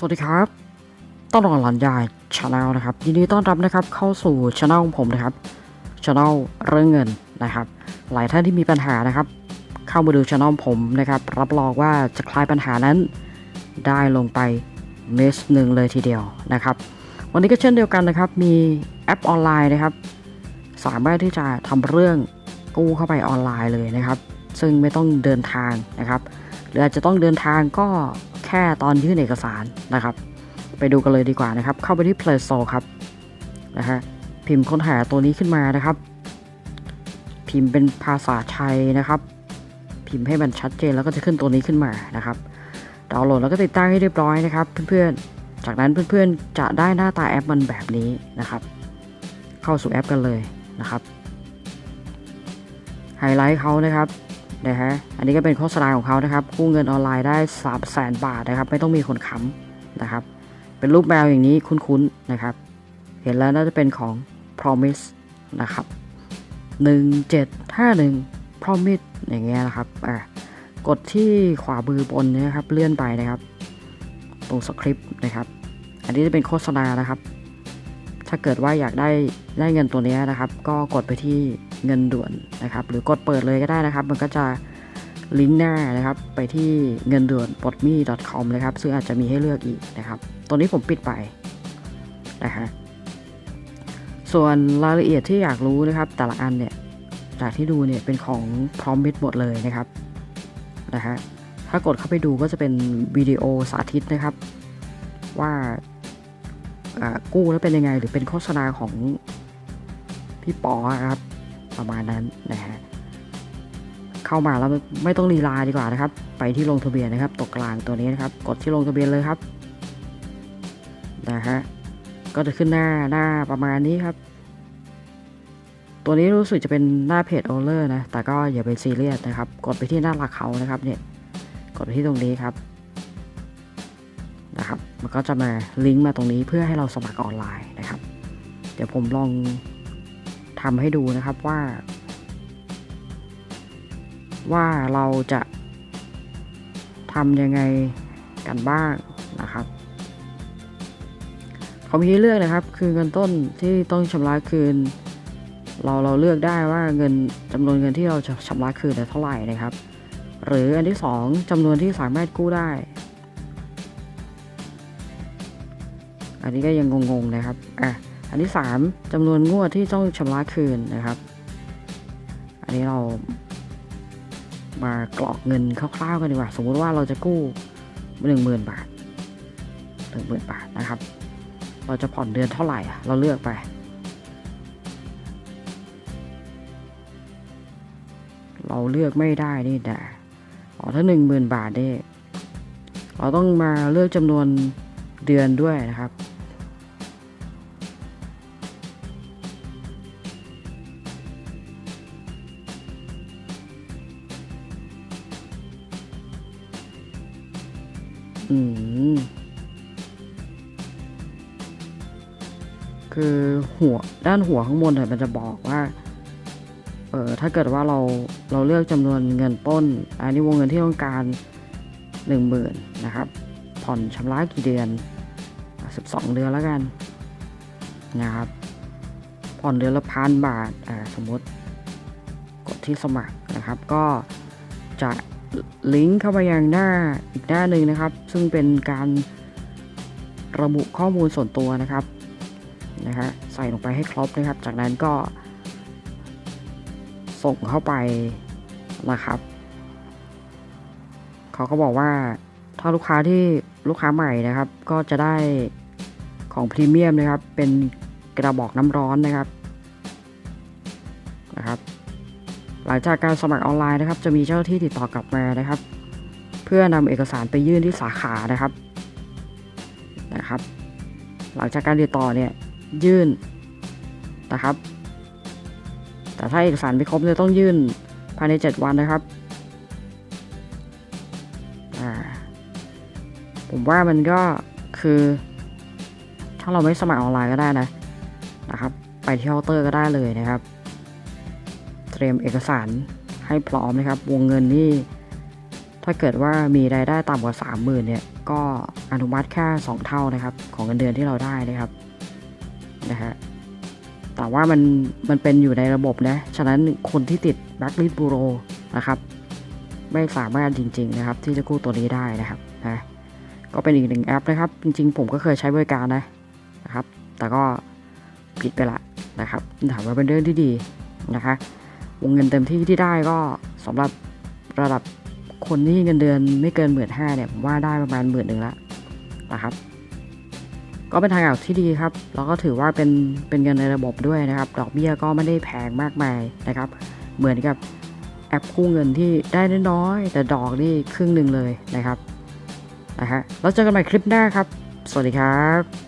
สวัสดีครับ ต้อนรับหลันยายชาแนลนะครับ ยินดีต้อนรับนะครับเข้าสู่ช anel ของผมนะครับช anel เรื่องเงินนะครับ หลายท่านที่มีปัญหานะครับ เข้ามาดูช anel ผมนะครับ รับรองว่าจะคลายปัญหานั้นได้ลงไปเมสหนึ่งเลยทีเดียวนะครับ วันนี้ก็เช่นเดียวกันนะครับ มีแอปออนไลน์นะครับ สามารถที่จะทำเรื่องกู้เข้าไปออนไลน์เลยนะครับ ซึ่งไม่ต้องเดินทางนะครับ หรืออาจจะต้องเดินทางก็ แค่ตอนยื่นเอกสารนะครับ ไปดูกันเลยดีกว่านะครับ เข้าไปที่ Play Store ครับนะฮะพิมพ์ค้นหาตัวนี้ขึ้นมานะครับ พิมพ์เป็นภาษาไทยนะครับ พิมพ์ให้มันชัดเจนแล้วก็จะขึ้นตัวนี้ขึ้นมานะครับดาวน์โหลดแล้วก็ติดตั้งให้เรียบร้อยนะครับ เพื่อนๆ จากนั้นเพื่อนๆ จะได้หน้าตาแอปมันแบบนี้นะครับ เข้าสู่แอปกันเลยนะครับไฮไลท์เขานะครับ นะฮะอันนี้ก็เป็นโฆษณาของเขานะครับกู้เงินออนไลน์ได้3 0 0แสนบาทนะครับ ไม่ต้องมีคนค้ำนะครับ เป็นรูปแมวอย่างนี้คุ้นๆนะครับ เห็นแล้วน่าจะเป็นของ promise นะครับ 1751 promise อย่างเงี้ยนะครับอะกดที่ขวามือบนนะครับเลื่อนไปนะครับ ตรงสคริปต์นะครับ อันนี้จะเป็นโฆษณานะครับ ถ้าเกิดว่าอยากได้ได้เงินตัวนี้นะครับ ก็กดไปที่เงินด่วนนะครับ หรือกดเปิดเลยก็ได้นะครับ มันก็จะลิงก์หน้านะครับ ไปที่เงินด่วน p o d m e com นะครับ ซึ่งอาจจะมีให้เลือกอีกนะครับ ตัวนี้ผมปิดไปนะฮะส่วนรายละเอียดที่อยากรู้นะครับ แต่ละอันเนี่ยจากที่ดูเนี่ยเป็นของ Promise หมดเลยนะครับนะฮะถ้ากดเข้าไปดูก็จะเป็นวิดีโอสาธิตนะครับ ว่า กู้แล้วเป็นยังไง หรือเป็นโฆษณาของพี่ปอครับ ประมาณนั้นนะฮะเข้ามาแล้วไม่ต้องลีลาดีกว่านะครับ ไปที่ลงทะเบียนนะครับตกกลางตัวนี้นะครับ กดที่ลงทะเบียนเลยครับนะฮะก็จะขึ้นหน้าหน้าประมาณนี้ครับ ตัวนี้รู้สึกจะเป็นหน้าเพจโอเลอร์นะ แต่ก็อย่าไปซีเรียสนะครับ กดไปที่หน้าหลักเขานะครับเนี่ย กดไปที่ตรงนี้ครับ นะครับ มันก็จะมาลิงก์มาตรงนี้เพื่อให้เราสมัครออนไลน์นะครับ เดี๋ยวผมลองทำให้ดูนะครับว่า ว่าเราจะทำยังไงกันบ้างนะครับเขามีให้เลือกนะครับ คือเงินต้นที่ต้องชำระคืน เราเราเลือกได้ว่าเงินจำนวนเงินที่เราจะชำระคืนเนี่ยเท่าไหร่นะครับ หรืออันที่สองจำนวนที่สามารถกู้ได้ อันนี้ก็ยังงงๆนะครับอะอันที่ 3จำนวนงวดที่ต้องชำระคืนนะครับ อันนี้เรามากรอกเงินคร่าวๆกันดีกว่า สมมุติว่าเราจะกู้หนึ่งหมื่นบาทหนึ่งหมื่นบาทนะครับ เราจะผ่อนเดือนเท่าไหร่ เราเลือกไป เราเลือกไม่ได้นี่นะอ๋อถ้าหนึ่งหมื่นบาทนี่เราต้องมาเลือกจำนวนเดือนด้วยนะครับ อืมคือหัวด้านหัวข้างบนเนี่ยมันจะบอกว่าเออถ้าเกิดว่าเราเราเลือกจำนวนเงินต้น อันนี้วงเงินที่ต้องการหนึ่งหมื่นนะครับ ผ่อนชำระกี่เดือนสิบสองเดือนแล้วกันนะครับ ผ่อนเดือนละพันบาทอ่าสมมติกดที่สมัครนะครับ ก็จะ ลิงก์เข้าไปยังหน้าอีกหน้าหนึ่งนะครับ ซึ่งเป็นการระบุข้อมูลส่วนตัวนะครับนะฮะใส่ลงไปให้ครบนะครับ จากนั้นก็ ส่งเข้าไปนะครับเขาก็บอกว่าถ้าลูกค้าที่ลูกค้าใหม่นะครับ ก็จะได้ของพรีเมียมนะครับ เป็นกระบอกน้ำร้อนนะครับนะครับ หลังจากการสมัครออนไลน์นะครับ จะมีเจ้าหน้าที่ติดต่อกลับมานะครับ เพื่อนำเอกสารไปยื่นที่สาขานะครับนะครับ หลังจากการติดต่อเนี่ยยื่นนะครับ แต่ถ้าเอกสารไม่ครบเนี่ยต้องยื่นภายใน 7 วันนะครับผมว่ามันก็คือ ถ้าเราไม่สมัครออนไลน์ก็ได้นะนะครับ ไปที่เคาน์เตอร์ก็ได้เลยนะครับ ตรียมเอกสารให้พร้อมนะครับ วงเงินนี่ถ้าเกิดว่ามีรายได้ต่ำกว่า 30,000เนี่ยก็อนุมัติแค่ 2 เท่านะครับ ของเงินเดือนที่เราได้นะครับนะฮะแต่ว่ามันมันเป็นอยู่ในระบบนะ ฉะนั้นคนที่ติด b l a c k l i s t b u r e นะครับไม่สามารถจริง ๆ นะครับ ที่จะกู้ตัวนี้ได้นะครับนะก็เป็นอีกหนึ่งแอปนะครับ จริง ๆ ผมก็เคยใช้บริการนะนะครับ แต่ก็ผิดไปละนะครับถามว่าเป็นเรื่องที่ดีนะคะ วงเงินเต็มที่ที่ได้ก็สำหรับระดับคนที่เงินเดือนไม่เกินหมื่นห้าเนี่ยผมว่าได้ประมาณหมื่นหนึ่งละนะครับ ก็เป็นทางออกที่ดีครับ แล้วก็ถือว่าเป็นเป็นเงินในระบบด้วยนะครับ ดอกเบี้ยก็ไม่ได้แพงมากมายนะครับ เหมือนกับแอปกู้เงินที่ได้น้อยแต่ดอกนี่ครึ่งหนึ่งเลยนะครับนะฮะแล้วเจอกันใหม่คลิปหน้าครับ สวัสดีครับ